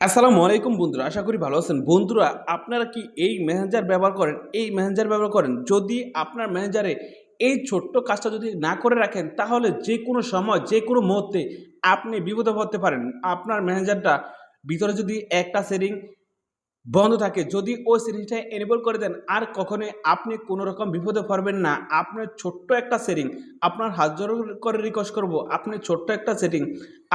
আসসালামু আলাইকুম বন্ধুরা, আশা করি ভালো আছেন। বন্ধুরা, আপনারা কি এই মেসেঞ্জার ব্যবহার করেন? এই মেসেঞ্জার ব্যবহার করেন। যদি আপনার মেসেঞ্জারে এই ছোট্ট কাজটা যদি না করে রাখেন, তাহলে যে কোনো সময়, যে কোনো মুহূর্তে আপনি বিপদে পড়তে পারেন। আপনার মেসেঞ্জারটা ভিতরে যদি একটা সেটিং বন্ধ থাকে, যদি ওই সেটিংটা এনেবল করে দেন, আর কখনোই আপনি কোনো রকম বিপদে পড়বেন না। আপনার ছোট্ট একটা সেটিং, আপনার হাত জোর করে রিকোয়েস্ট করব, আপনি ছোট্ট একটা সেটিং,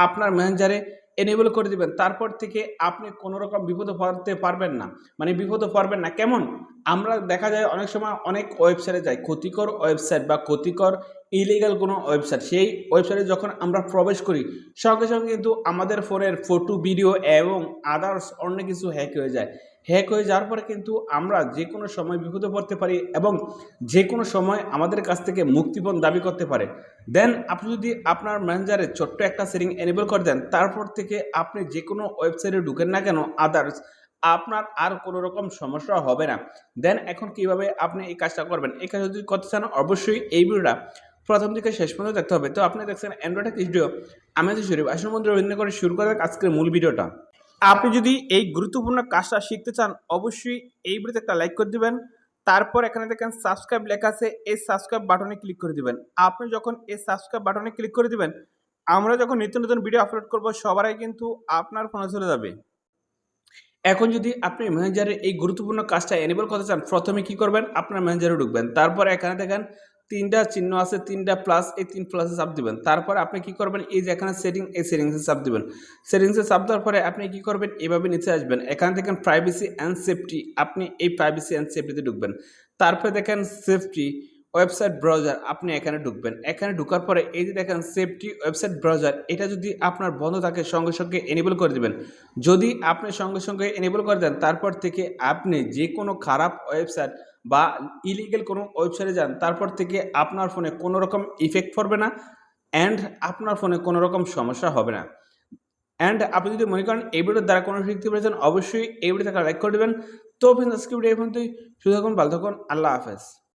আপনার ম্যানেজারে এনেবল করে দেবেন। তারপর থেকে আপনি কোনো রকম বিপদে পড়তে পারবেন না। মানে বিপদে পড়বেন না। কেমন? আমরা দেখা যায় অনেক সময় অনেক ওয়েবসাইটে যাই। ক্ষতিকর ওয়েবসাইট বা ক্ষতিকর ইলিগাল কোনো ওয়েবসাইট সেই ওয়েবসাইটে যখন আমরা প্রবেশ করি, সঙ্গে সঙ্গে কিন্তু আমাদের ফোনের ফটো ভিডিও এবং আদার্স অন্য কিছু হ্যাক হয়ে যায়। হ্যাক হয়ে যাওয়ার পরে কিন্তু আমরা যে কোনো সময় বিপদে পড়তে পারি এবং যে কোনো সময় আমাদের কাছ থেকে মুক্তিপণ দাবি করতে পারে। দেন আপনি যদি আপনার ম্যানেজারে ছোট্ট একটা সেটিং এনেবল করে দেন, তারপর থেকে আপনি যে কোনো ওয়েবসাইটে ঢুকেন না কেন আদার্স আপনার আর কোনো রকম সমস্যা হবে না। দেন এখন কীভাবে আপনি এই কাজটা করবেন? এই কাজ যদি করতে চান, অবশ্যই এই ভিডিওটা প্রথম থেকে শেষ পর্যন্ত দেখতে হবে। তো আপনি দেখছেন অ্যান্ড্রয়েড ভিডিও আমি শরীফ আসল মন্দির রবীন্দ্র করে শুরু করা আজকের মূল ভিডিওটা। আপনি যদি এই গুরুত্বপূর্ণ কাজটা শিখতে চান, অবশ্যই এই ভিডিওতে একটা লাইক করে দিবেন। তারপর এখানে দেখেন সাবস্ক্রাইব লেখা আছে, এই সাবস্ক্রাইব বাটনে ক্লিক করে দিবেন। আপনি যখন এই সাবস্ক্রাইব বাটনে ক্লিক করে দিবেন, আমরা যখন নিত্য নতুন ভিডিও আপলোড করব, সবারই কিন্তু আপনার ফোনে চলে যাবে। এখন যদি আপনি ম্যানেজারের এই গুরুত্বপূর্ণ কাজটা এনেবল করতে চান, প্রথমে কি করবেন? আপনার ম্যানেজারে ঢুকবেন। তারপর এখানে দেখেন তিনটা চিহ্ন আছে, তিনটা প্লাস এই তিন প্লাসে চাপ দিবেন। তারপর আপনি কি করবেন? এই যে এখানে সেটিং এই সেটিংসে চাপ দিবেন। সেটিংসে চাপ দেওয়ার পরে আপনি কি করবেন? এভাবে নিচে আসবেন। এখান দেখেন প্রাইভেসি অ্যান্ড সেফটি আপনি এই প্রাইভেসি অ্যান্ড সেফটিতে ঢুকবেন। তারপরে দেখেন সেফটি ওয়েবসাইট ব্রাউজার আপনি এখানে ঢুকবেন। এখানে ঢোকার পরে এই যে দেখেন সেফটি ওয়েবসাইট ব্রাউজার, এটা যদি আপনার বন্ধ থাকে সঙ্গে সঙ্গে এনেবল করে দেবেন। যদি আপনি সঙ্গে সঙ্গে এনেবল করে দেন, তারপর থেকে আপনি যে কোনো খারাপ ওয়েবসাইট বা ইলিগেল কোনো ওয়েবসাইটে যান, তারপর থেকে আপনার ফোনে কোনো রকম ইফেক্ট পড়বে না অ্যান্ড আপনার ফোনে কোনো রকম সমস্যা হবে না। অ্যান্ড আপনি যদি মনে করেন এই ভিডিওর দ্বারা কোনো শিখতে পেরেছেন অবশ্যই এই ভিডিওতে লাইক করে দেবেন। তো ফ্রেন্ডস আজকে ভিডিও এই পর্যন্তই। শুধু থাকুন, ভালো থাকুন, আল্লাহ হাফেজ।